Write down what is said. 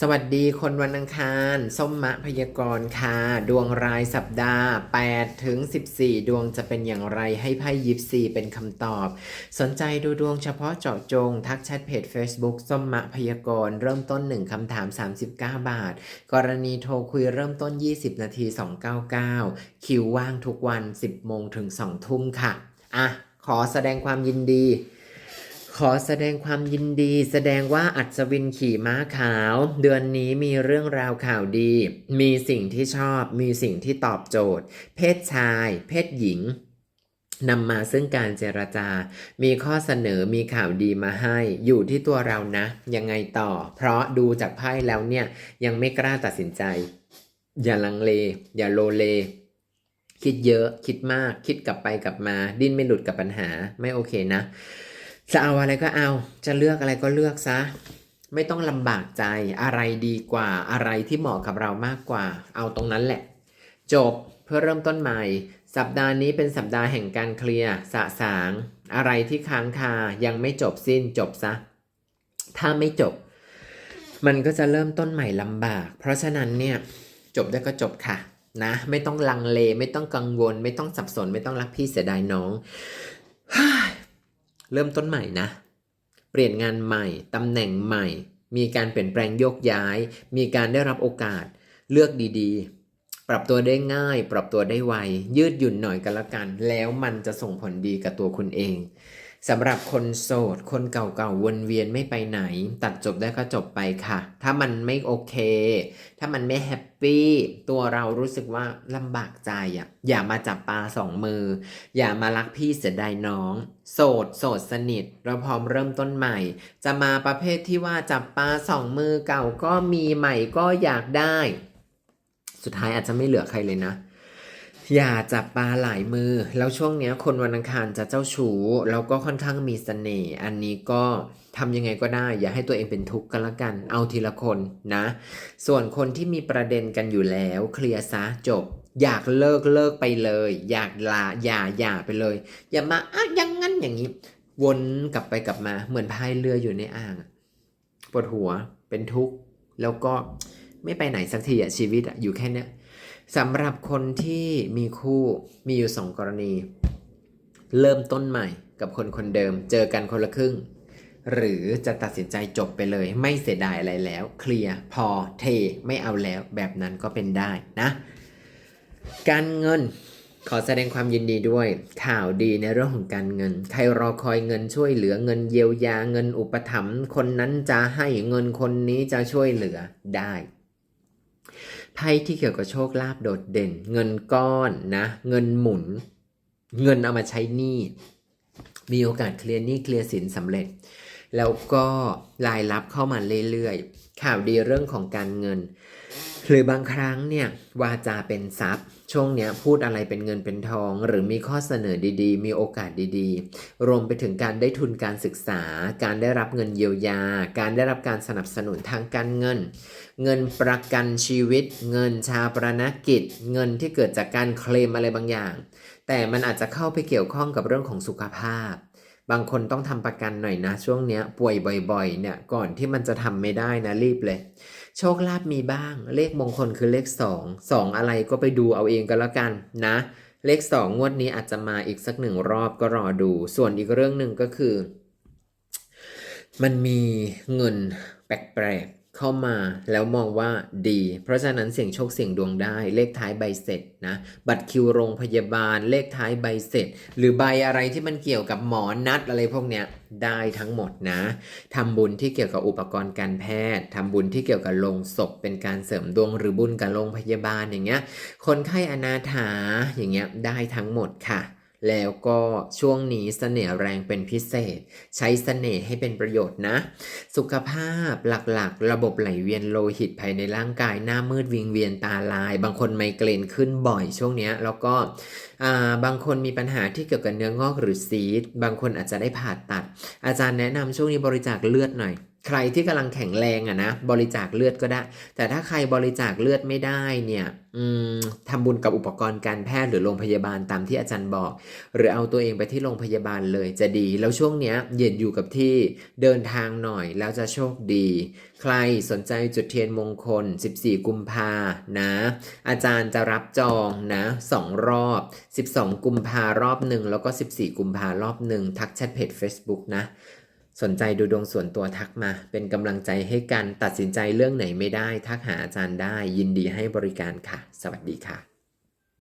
สวัสดีคนวันอังคาร ส้มมะพยากรณ์ค่ะ ดวงรายสัปดาห์8ถึง14 ดวงจะเป็นอย่างไรให้ไพ่ยิปซีเป็นคำตอบ สนใจดูดวงเฉพาะเจาะจง ทักแชทเพจ Facebook ส้มมะพยากรณ์เริ่มต้น 1คำถาม 39 บาท กรณีโทรคุยเริ่มต้น 20 นาที 299 คิวว่างทุกวัน 10โมงถึง2ทุ่มค่ะ อะ ขอแสดงความยินดี ขอแสดงความยินดี แสดงว่าอัศวินขี่ม้าขาว เดือนนี้มีเรื่องราวข่าวดี มีสิ่งที่ชอบ มีสิ่งที่ตอบโจทย์ เพศชาย เพศหญิงนำมาซึ่งการเจรจา มีข้อเสนอมีข่าวดีมาให้ อยู่ที่ตัวเรานะ ยังไงต่อ เพราะดูจากไพ่แล้วเนี่ย ยังไม่กล้าตัดสินใจ อย่าลังเล อย่าโลเล คิดเยอะ คิดมาก คิดกลับไปกลับมา ดิ้นไม่หลุดกับปัญหา ไม่โอเคนะ จะเอาอะไรก็เอา จะเลือกอะไรก็เลือกซะ ไม่ต้องลำบากใจ อะไรดีกว่า อะไรที่เหมาะกับเรามากกว่า เอาตรงนั้นแหละ จบเพื่อเริ่มต้นใหม่ สัปดาห์นี้เป็นสัปดาห์แห่งการเคลียร์ สะสาง อะไรที่ค้างคา ยังไม่จบสิ้นจบซะ ถ้าไม่จบ มันก็จะเริ่มต้นใหม่ลำบาก เพราะฉะนั้นเนี่ย จบได้ก็จบค่ะนะ ไม่ต้องลังเล ไม่ต้องกังวล ไม่ต้องสับสน ไม่ต้องรักพี่เสียดายน้อง เริ่มต้นใหม่นะ เปลี่ยนงานใหม่ ตำแหน่งใหม่ มีการเปลี่ยนแปลงโยกย้าย มีการได้รับโอกาส เลือกดีๆ ปรับตัวได้ง่าย ปรับตัวได้ไว ยืดหยุ่นหน่อยกันละกัน แล้วมันจะส่งผลดีกับตัวคุณเองสำหรับคนโสด คนเก่าๆวนเวียนไม่ไปไหน ตัดจบได้ก็จบไปค่ะ ถ้ามันไม่โอเค ถ้ามันไม่แฮปปี้ตัวเรารู้สึกว่าลำบากใจอะอย่ามาจับปลาสองมือ อย่ามารักพี่เสียดายน้อง โสด โสดสนิท เราพร้อมเริ่มต้นใหม่ จะมาประเภทที่ว่าจับปลาสองมือเก่าก็มีใหม่ก็อยากได้ สุดท้ายอาจจะไม่เหลือใครเลยนะ อย่าจับปลาหลายมือ แล้วช่วงเนี้ยคนวันอังคารจะเจ้าชู้แล้วก็ค่อนข้างมีเสน่ห์อันนี้ก็ทำยังไงก็ได้ อย่าให้ตัวเองเป็นทุกข์กันละกัน เอาทีละคนนะ ส่วนคนที่มีประเด็นกันอยู่แล้วเคลียร์ซะจบอยากเลิกเลิกไปเลย อยากลาอย่าอย่าไปเลย อย่ามาอะอยังงั้นอย่างนี้ วนกลับไปกลับมาเหมือนพายเรืออยู่ในอ่างปวดหัวเป็นทุกข์ แล้วก็ ไม่ไปไหนสักทีอะชีวิตอะอยู่แค่เนี้ยสำหรับคนที่มีคู่มีอยู่สองกรณี เริ่มต้นใหม่กับคนคนเดิม เจอกันคนละครึ่ง หรือจะตัดสินใจจบไปเลย ไม่เสียดายอะไรแล้ว เคลียร์พอเทไม่เอาแล้วแบบนั้นก็เป็นได้นะ การเงินขอแสดงความยินดีด้วย ข่าวดีในเรื่องของการเงิน ใครรอคอยเงินช่วยเหลือเงินเยียวยาเงินอุปถัมภ์คนนั้นจะให้เงินคนนี้จะช่วยเหลือได้ ไพ่ที่เกี่ยวกับโชคลาภโดดเด่น เงินก้อนนะ เงินหมุน เงินเอามาใช้หนี้ มีโอกาสเคลียร์หนี้เคลียร์สินสำเร็จ แล้วก็รายรับเข้ามาเรื่อยๆ ข่าวดีเรื่องของการเงิน หรือบางครั้งเนี่ยวาจาเป็นทรัพย์ ช่วงเนี้ยพูดอะไรเป็นเงินเป็นทอง หรือมีข้อเสนอดีๆ มีโอกาสดีๆ รวมไปถึงการได้ทุนการศึกษา การได้รับเงินเยียวยา การได้รับการสนับสนุนทางการเงิน เงินประกันชีวิต เงินชาปรณกิจ เงินที่เกิดจากการเคลมอะไรบางอย่าง แต่มันอาจจะเข้าไปเกี่ยวข้องกับเรื่องของสุขภาพบางคนต้องทำประกันหน่อยนะ ช่วงเนี้ยป่วยบ่อยๆ เนี่ยก่อนที่มันจะทำไม่ได้นะรีบเลย โชคลาภมีบ้าง เลขมงคลคือเลข2 2อะไรก็ไปดูเอาเองก็แล้วกันนะ เลข2งวดนี้อาจจะมาอีกสักหนึ่งรอบก็รอดู ส่วนอีกเรื่องหนึ่งก็คือ มันมีเงินแปลกๆ เข้ามาแล้วมองว่าดี เพราะฉะนั้นเสี่ยงโชคเสี่ยงดวงได้เลขท้ายใบเสร็จนะบัตรคิวโรงพยาบาลเลขท้ายใบเสร็จ หรือใบอะไรที่มันเกี่ยวกับหมอนัดอะไรพวกเนี้ยได้ทั้งหมดนะทำบุญที่เกี่ยวกับอุปกรณ์การแพทย์ทำบุญที่เกี่ยวกับโรงศพ เป็นการเสริมดวงหรือบุญกับโรงพยาบาลอย่างเงี้ยคนไข้อนาถาอย่างเงี้ยได้ทั้งหมดค่ะ แล้วก็ช่วงนี้เสน่ห์แรงเป็นพิเศษ ใช้เสน่ห์ให้เป็นประโยชน์นะ สุขภาพหลักๆ ระบบไหลเวียนโลหิตภายในร่างกายหน้ามืดวิงเวียนตาลาย บางคนไมเกรนขึ้นบ่อยช่วงนี้แล้วก็บางคนมีปัญหาที่เกี่ยวกับเนื้องอกหรือซีดบางคนอาจจะได้ผ่าตัด อาจารย์แนะนำช่วงนี้บริจาคเลือดหน่อย ใครที่กำลังแข็งแรงอะนะบริจาคเลือดก็ได้ แต่ถ้าใครบริจาคเลือดไม่ได้เนี่ยทำบุญกับอุปกรณ์การแพทย์หรือโรงพยาบาลตามที่อาจารย์บอก หรือเอาตัวเองไปที่โรงพยาบาลเลยจะดี แล้วช่วงเนี้ยเย็นอยู่กับที่เดินทางหน่อยแล้วจะโชคดี ใครสนใจจุดเทียนมงคล 14 กุมภานะ อาจารย์จะรับจองนะสองรอบ 12 กุมภารอบหนึ่งแล้วก็ 14 กุมภารอบหนึ่งทักแชทเพจ Facebook นะ สนใจดูดวงส่วนตัวทักมา เป็นกำลังใจให้กันตัดสินใจเรื่องไหนไม่ได้ ทักหาอาจารย์ได้ ยินดีให้บริการค่ะ สวัสดีค่ะ